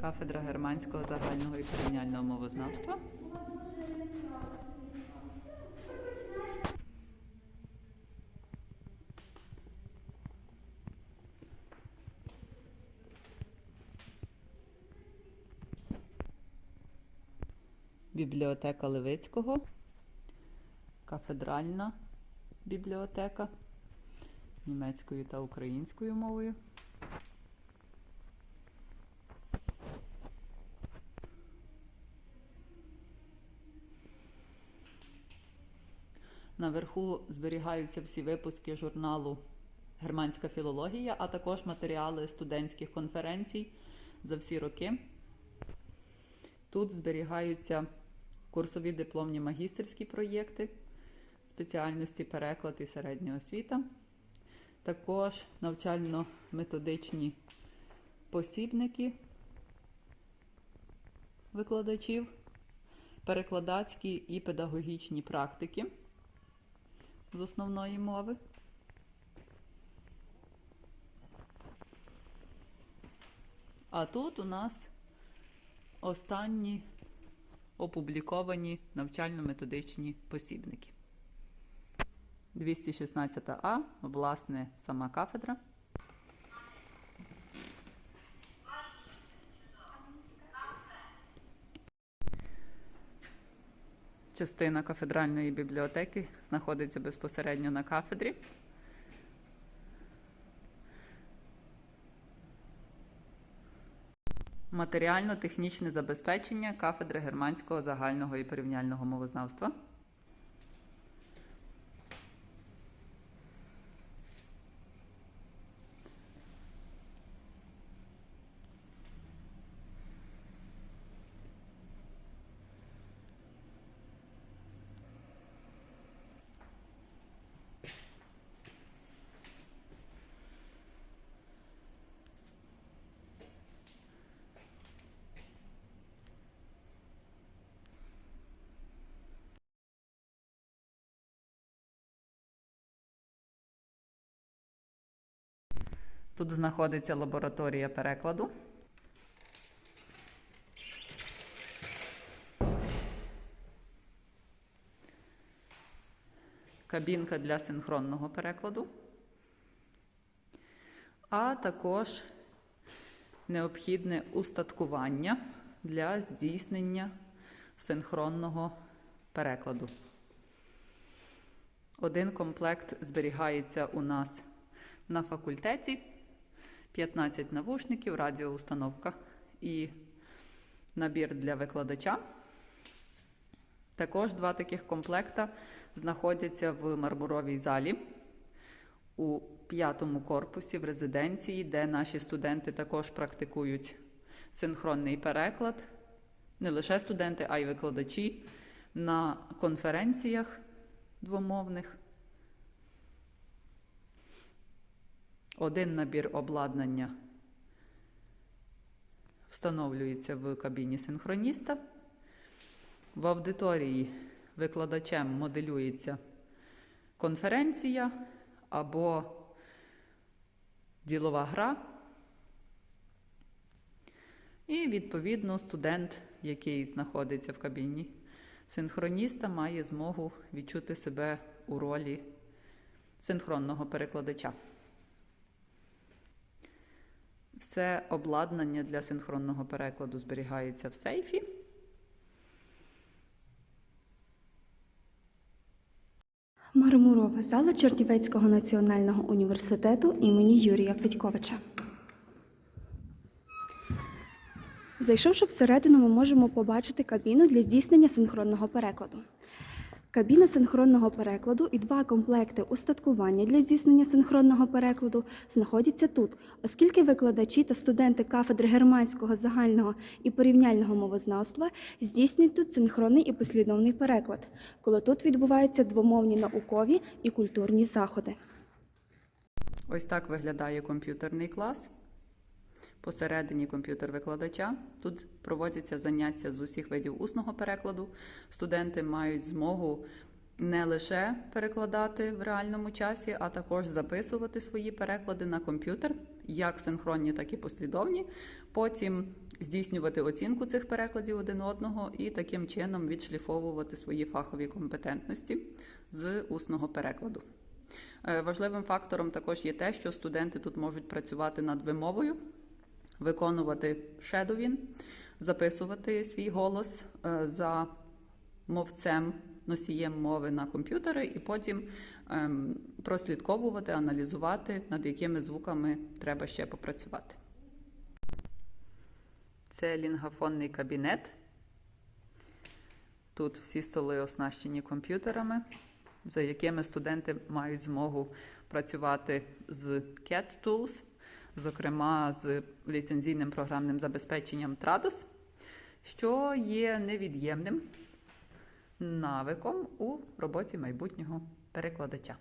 кафедра германського загального і порівняльного мовознавства. Бібліотека Левицького, кафедральна бібліотека німецькою та українською мовою. Наверху зберігаються всі випуски журналу Германська філологія, а також матеріали студентських конференцій за всі роки. Тут зберігаються курсові дипломні магістерські проєкти, спеціальності переклад і середня освіта, також навчально-методичні посібники викладачів, перекладацькі і педагогічні практики з основної мови. А тут у нас останні опубліковані навчально-методичні посібники. 216А, власне, сама кафедра. Частина кафедральної бібліотеки знаходиться безпосередньо на кафедрі. Матеріально-технічне забезпечення кафедри германського загального і порівняльного мовознавства. Тут знаходиться лабораторія перекладу. Кабінка для синхронного перекладу. А також необхідне устаткування для здійснення синхронного перекладу. Один комплект зберігається у нас на факультеті 15 навушників, радіоустановка і набір для викладача. Також два таких комплекта знаходяться в мармуровій залі у п'ятому корпусі в резиденції, де наші студенти також практикують синхронний переклад. Не лише студенти, а й викладачі на конференціях двомовних. Один набір обладнання встановлюється в кабіні синхроніста. В аудиторії викладачем моделюється конференція або ділова гра. І, відповідно, студент, який знаходиться в кабіні синхроніста, має змогу відчути себе у ролі синхронного перекладача. Все обладнання для синхронного перекладу зберігається в сейфі. Мармурова зала Чернівецького національного університету імені Юрія Федьковича. Зайшовши всередину, ми можемо побачити кабіну для здійснення синхронного перекладу. Кабіна синхронного перекладу і два комплекти устаткування для здійснення синхронного перекладу знаходяться тут, оскільки викладачі та студенти кафедри германського загального і порівняльного мовознавства здійснюють тут синхронний і послідовний переклад, коли тут відбуваються двомовні наукові і культурні заходи. Ось так виглядає комп'ютерний клас. Посередині комп'ютер викладача. Тут проводяться заняття з усіх видів усного перекладу. Студенти мають змогу не лише перекладати в реальному часі, а також записувати свої переклади на комп'ютер, як синхронні, так і послідовні. Потім здійснювати оцінку цих перекладів один одного і таким чином відшліфовувати свої фахові компетентності з усного перекладу. Е, Важливим фактором також є те, що студенти тут можуть працювати над вимовою, виконувати шедовін, записувати свій голос е, за мовцем, носієм мови на комп'ютери, і потім ем, прослідковувати, аналізувати, над якими звуками треба ще попрацювати. Це лінгафонний кабінет. Тут всі столи оснащені комп'ютерами, за якими студенти мають змогу працювати з CAT Tools, зокрема з ліцензійним програмним забезпеченням Trados, що є невід'ємним навиком у роботі майбутнього перекладача.